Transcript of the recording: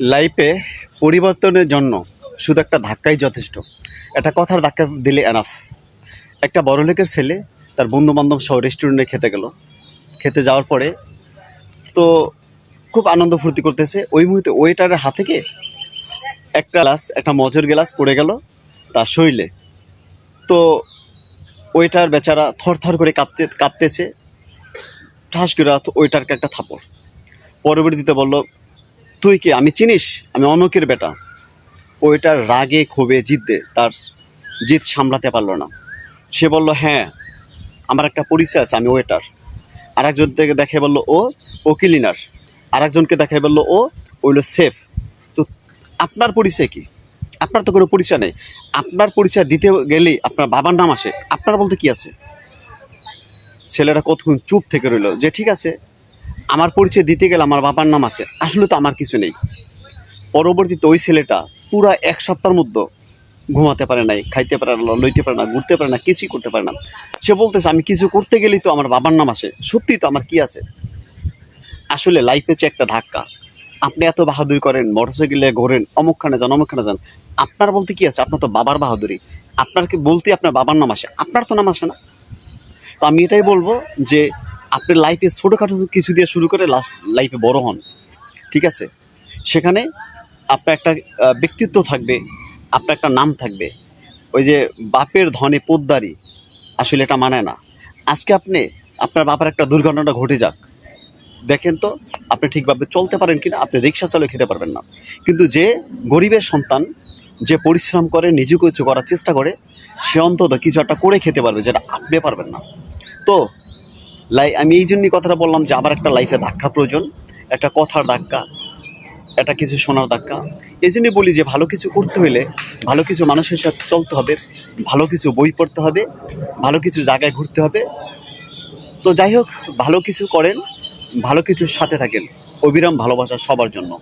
লাইফে পরিবর্তনের জন্য শুধু একটা ধাক্কাই যথেষ্ট। একটা কথার ধাক্কা দিলে এনাফ একটা বড়লোকের ছেলে তার বন্ধু বান্ধব সহ রেস্টুরেন্টে খেতে গেল। খেতে যাওয়ার পরে তো খুব আনন্দ ফুর্তি করতেছে। ওই মুহূর্তে ওয়েটারের হাত থেকে একটা গ্লাস একটা মজুর গ্লাস পড়ে গেল তার শরীরে। তো ওয়েটার বেচারা থর থর করে কাঁপতে, কাঁপতেছে। ঠাস করে ওয়েটারকে একটা থাপড় পরবর্তীতে বলল তুই কি? আমি চিনিস? আমি অনকের বেটা। ওইটার রাগে, ক্ষোভে জিততে তার জিত সামলাতে পারল না। সে বলল হ্যাঁ আমার একটা পরিচয় আছে, আমি ওয়েটার আরেকজন থেকে দেখে বলল, ও ও ক্লিনার। আরেকজনকে দেখে বলল, ও ওইল সেফ। তো আপনার পরিচয় কি? আপনার তো কোনো পরিচয় নেই। আপনার পরিচয় দিতে গেলেই আপনার বাবার নাম আসে। আপনার বলতে কি আছে? ছেলেরা কতক্ষণ চুপ থেকে রইল যে, ঠিক আছে আমার পরিচয় দিতে গেলে আমার বাবার নাম আছে, আসলে তো আমার কিছু নেই। পরবর্তীতে ওই ছেলেটা পুরা এক সপ্তাহের মধ্যে ঘুমাতে পারে নাই, খাইতে পারে না, লইতে পারে না, ঘুরতে পারে না, কিছুই করতে পারে না। সে বলতেছে, আমি কিছু করতে গেলেই তো আমার বাবার নাম আসে। সত্যি তো আমার কি আছে? আসলে লাইফে হচ্ছে একটা ধাক্কা। আপনি এত বাহাদুরি করেন মোটরসাইকেলে ঘোরেন, অমুকখানে যান অমুকখানে যান, আপনার বলতে কি আছে? আপনার তো বাবার বাহাদুরি। আপনার কি বলতে আপনার বাবার নাম আসে, আপনার তো নাম আসে না। তো আমি এটাই বলব যে আপনি লাইফে ছোটোখাটো কিছু দিয়ে শুরু করে লাস্ট লাইফে বড় হন, ঠিক আছে? সেখানে আপনার একটা ব্যক্তিত্ব থাকবে, আপনার একটা নাম থাকবে। ওই যে বাপের ধনে পোদ্দারি, আসলে এটা মানায় না। আজকে আপনি, আপনার বাবার একটা দুর্ঘটনাটা ঘটে যাক। দেখেন তো, আপনি ঠিকভাবে চলতে পারেন কিনা, আপনি রিক্সা চালিয়ে খেতে পারবেন না। কিন্তু যে গরিবের সন্তান, যে পরিশ্রম করে নিজে কিছু করার চেষ্টা করে, সে অন্তত কিছু একটা করে খেতে পারবে, যেটা আপনি পারবেন না। তো লাই আমি এই জন্যই কথাটা বললাম যে আবার একটা লাইফে ধাক্কা প্রয়োজন, একটা কথার ধাক্কা, একটা কিছু শোনার ধাক্কা। এই জন্যই বলি যে ভালো কিছু করতে হলে ভালো কিছু মানুষের সাথে চলতে হবে, ভালো কিছু বই পড়তে হবে, ভালো কিছু জায়গায় ঘুরতে হবে। তো যাই হোক, ভালো কিছু করেন, ভালো কিছুর সাথে থাকেন। অবিরাম ভালোবাসা সবার জন্য।